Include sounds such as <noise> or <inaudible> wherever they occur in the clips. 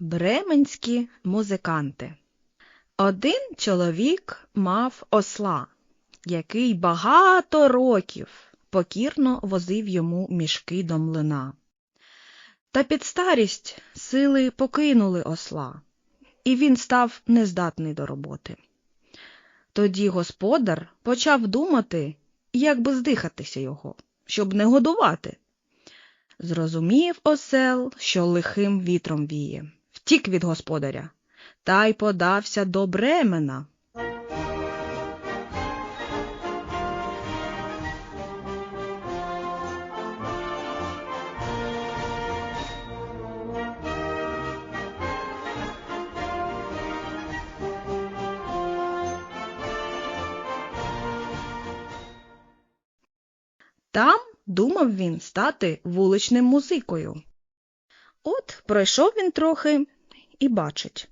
Бременські музиканти. Один чоловік мав осла, який багато років покірно возив йому мішки до млина. Та під старість сили покинули осла, і він став нездатний до роботи. Тоді господар почав думати, як би здихатися його, щоб не годувати. Зрозумів осел, що лихим вітром віє, втік від господаря, та й подався до Бремена. Там думав він стати вуличним музикою. От пройшов він трохи і бачить.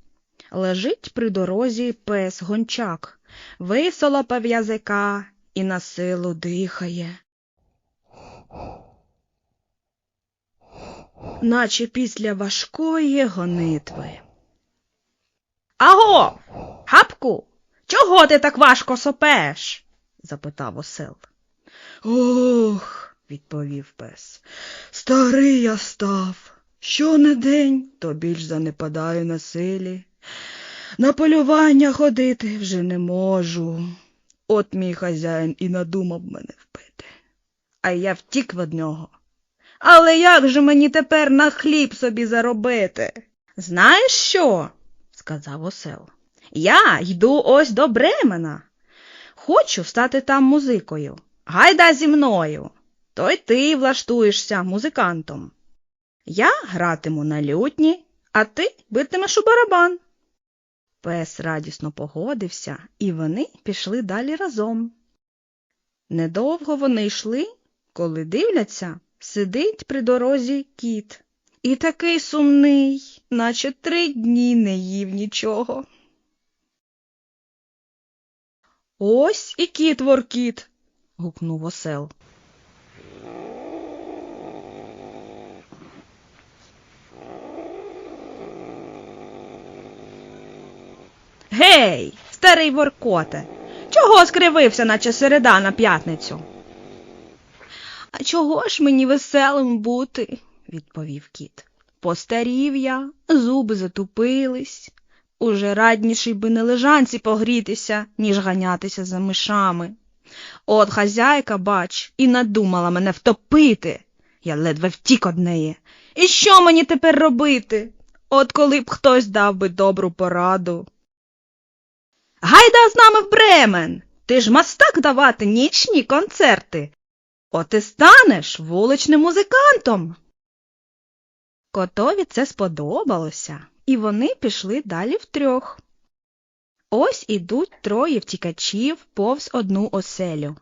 Лежить при дорозі пес гончак, висолопав язика і на силу дихає. Наче після важкої гонитви. Аго, гапку, чого ти так важко сопеш? запитав осел. Ох, відповів пес, старий я став. Що не день, то більш занепадаю на силі. На полювання ходити вже не можу. От мій хазяїн і надумав мене вбити. А я втік від нього. Але як же мені тепер на хліб собі заробити? Знаєш що? сказав осел. Я йду ось до Бремена. Хочу стати там музикою. Гайда зі мною. То й ти влаштуєшся музикантом. Я гратиму на лютні, а ти битимеш у барабан. Пес радісно погодився, і вони пішли далі разом. Недовго вони йшли, коли дивляться, сидить при дорозі кіт. І такий сумний, наче три дні не їв нічого. Ось і кіт воркіт. гукнув осел. Гей, старий воркоте, чого скривився, наче середа на п'ятницю? А чого ж мені веселим бути? відповів кіт. Постарів я, зуби затупились. Уже радніший би на лежанці погрітися, ніж ганятися за мишами. От хазяйка, бач, і надумала мене втопити. Я ледве втік од неї. І що мені тепер робити? От коли б хтось дав би добру пораду. Гайда з нами в Бремен. Ти ж мастак давати нічні концерти. От і станеш вуличним музикантом. Котові це сподобалося, і вони пішли далі втрьох. Ось ідуть троє втікачів повз одну оселю,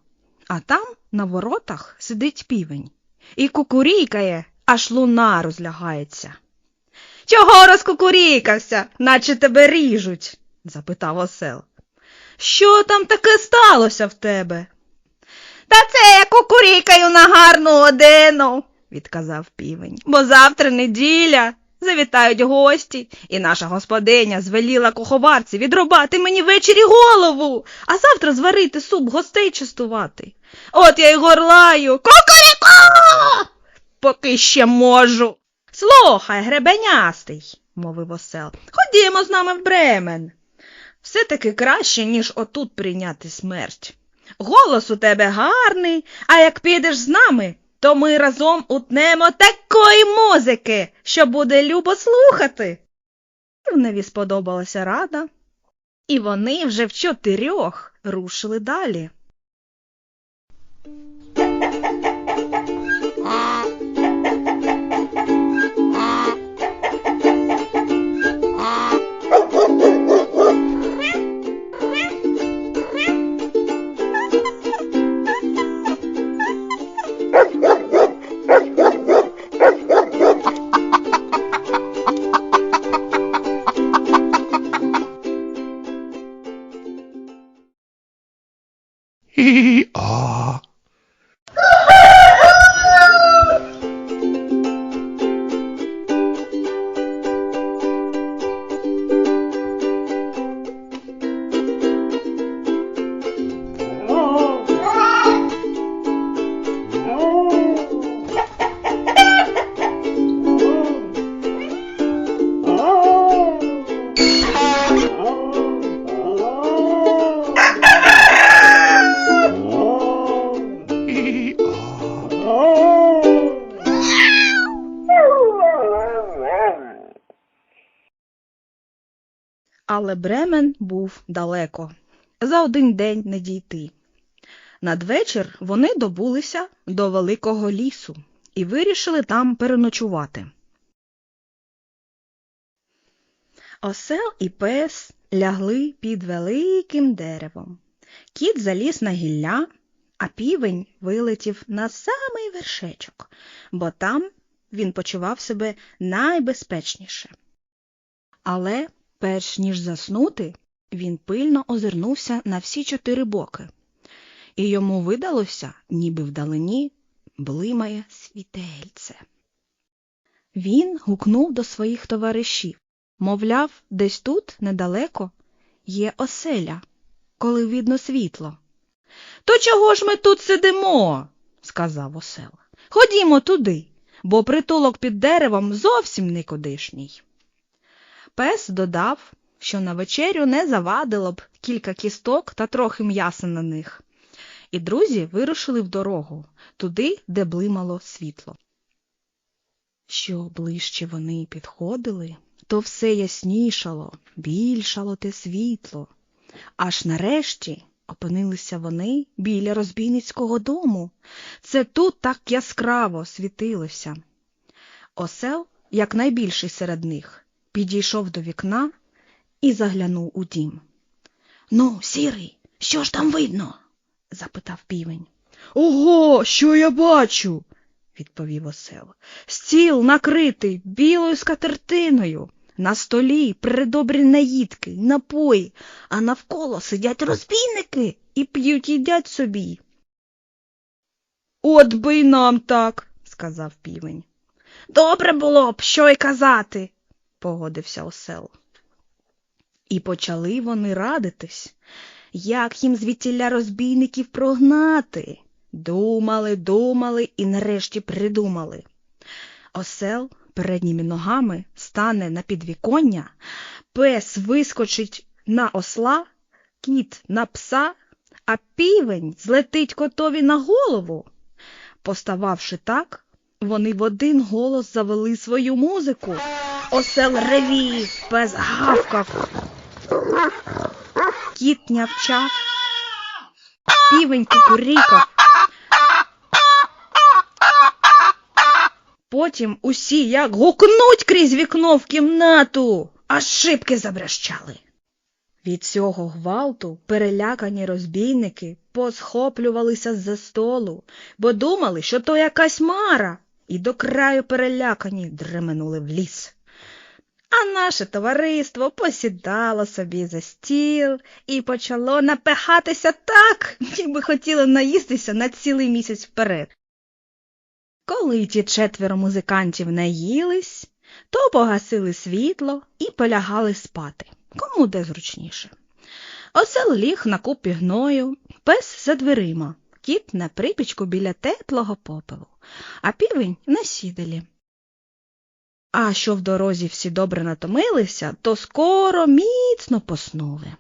а там на воротах сидить півень і кукурікає, аж луна розлягається. Чого розкукурікався, наче тебе ріжуть? запитав осел. Що там таке сталося в тебе? Та це я кукурікаю на гарну годину, відказав півень, бо завтра неділя. Завітають гості, і наша господиня звеліла куховарці відрубати мені ввечері голову, а завтра зварити суп гостей частувати. От я й горлаю. Кукуріку! Поки ще можу. Слухай, гребенястий, мовив осел, ходімо з нами в Бремен. Все таки краще, ніж отут прийняти смерть. Голос у тебе гарний, а як підеш з нами, то ми разом утнемо такої музики, що буде любо слухати. Півневі сподобалася рада, і вони вже в чотирьох рушили далі. Але Бремен був далеко. За один день не дійти. Надвечір вони добулися до великого лісу і вирішили там переночувати. Осел і пес лягли під великим деревом. Кіт заліз на гілля, а півень вилетів на самий вершечок, бо там він почував себе найбезпечніше. Але, перш ніж заснути, він пильно озирнувся на всі чотири боки, і йому видалося, ніби вдалині блимає світельце. Він гукнув до своїх товаришів, мовляв, десь тут, недалеко, є оселя, коли видно світло. То чого ж ми тут сидимо? сказав осел. Ходімо туди, бо притулок під деревом зовсім никудишній. Пес додав, що на вечерю не завадило б кілька кісток та трохи м'яса на них. І друзі вирушили в дорогу, туди, де блимало світло. Що ближче вони підходили, то все яснішало, більшало те світло. Аж нарешті опинилися вони біля розбійницького дому. Це тут так яскраво світилося. Осел, як найбільший серед них, підійшов до вікна і заглянув у дім. Ну, сірий, що ж там видно? запитав півень. Ого, що я бачу? відповів осел. Стіл накритий білою скатертиною. На столі придобрі наїдки, напої, а навколо сидять розбійники і п'ють їдять собі. От би й нам так, сказав півень. Добре було б, що й казати, погодився осел. І почали вони радитись, як їм звідтіля розбійників прогнати. Думали, думали і нарешті придумали. Осел передніми ногами стане на підвіконня, пес вискочить на осла, кіт на пса, а півень злетить котові на голову. Постававши так, вони в один голос завели свою музику. Осел ревів, пес гавкав, кіт нявчав, півень кукурікав. Потім усі як гукнуть крізь вікно в кімнату, аж шибки забрещали. Від цього гвалту перелякані розбійники посхоплювалися з-за столу, бо думали, що то якась мара, і до краю перелякані дременули в ліс. А наше товариство посідало собі за стіл і почало напихатися так, ніби хотіло наїстися на цілий місяць вперед. Коли ті четверо музикантів наїлись, то погасили світло і полягали спати, кому де зручніше. Осел ліг на купі гною, пес за дверима, кіт на припічку біля теплого попелу, а півень на сідалі. А що в дорозі всі добре натомилися, то скоро міцно поснули.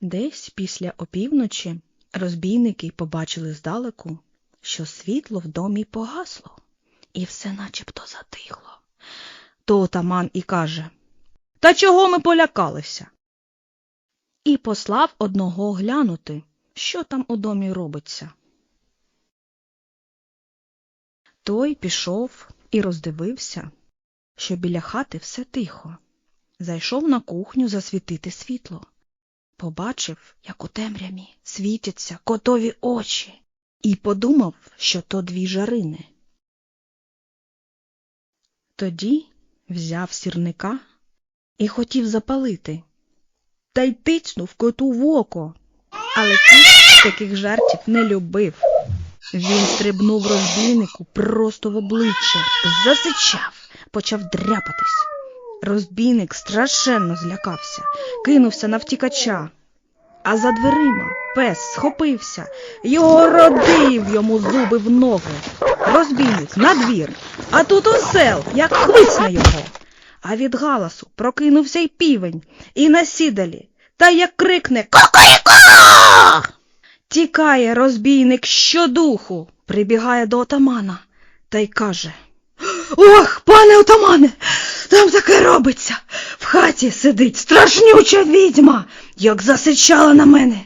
Десь після опівночі розбійники побачили здалеку, що світло в домі погасло, і все начебто затихло. То отаман і каже Та чого ми полякалися? І послав одного глянути, що там у домі робиться. Той пішов і роздивився, що біля хати все тихо. Зайшов на кухню засвітити світло. Побачив, як у темряві світяться котові очі, і подумав, що то дві жарини. Тоді взяв сірника і хотів запалити, та й тицнув коту в око, але кіт таких жартів не любив. Він стрибнув розбійнику просто в обличчя, засичав, почав дряпатись. Розбійник страшенно злякався, кинувся на втікача. А за дверима пес схопився, його родив йому зуби в ноги. Розбійник на двір, а тут осел, як хвисне його. А від галасу прокинувся й півень, і на сідалі, та як крикне Кокоріко! Тікає розбійник щодуху, прибігає до отамана та й каже Ох, пане отамане, там таке робиться. В хаті сидить страшнюча відьма, як засичала на мене,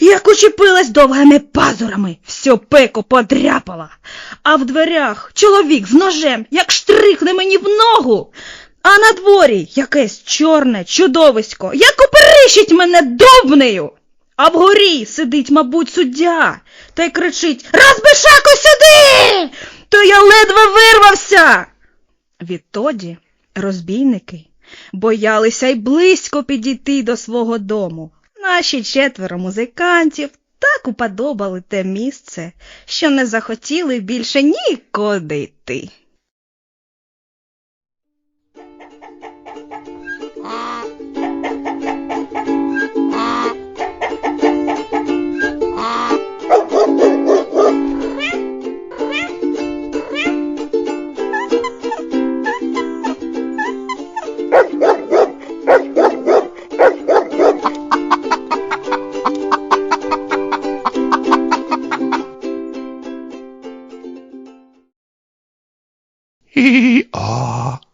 як учепилась довгими пазурами, всю пику подряпала, а в дверях чоловік з ножем, як штрихне мені в ногу. А на дворі якесь чорне чудовисько, як оперищить мене довбнею. А вгорі сидить, мабуть, суддя та й кричить Розбишаку сюди! То я ледве вирвався. Відтоді розбійники боялися й близько підійти до свого дому. Наші четверо музикантів так уподобали те місце, що не захотіли більше нікуди йти. <laughs> ah.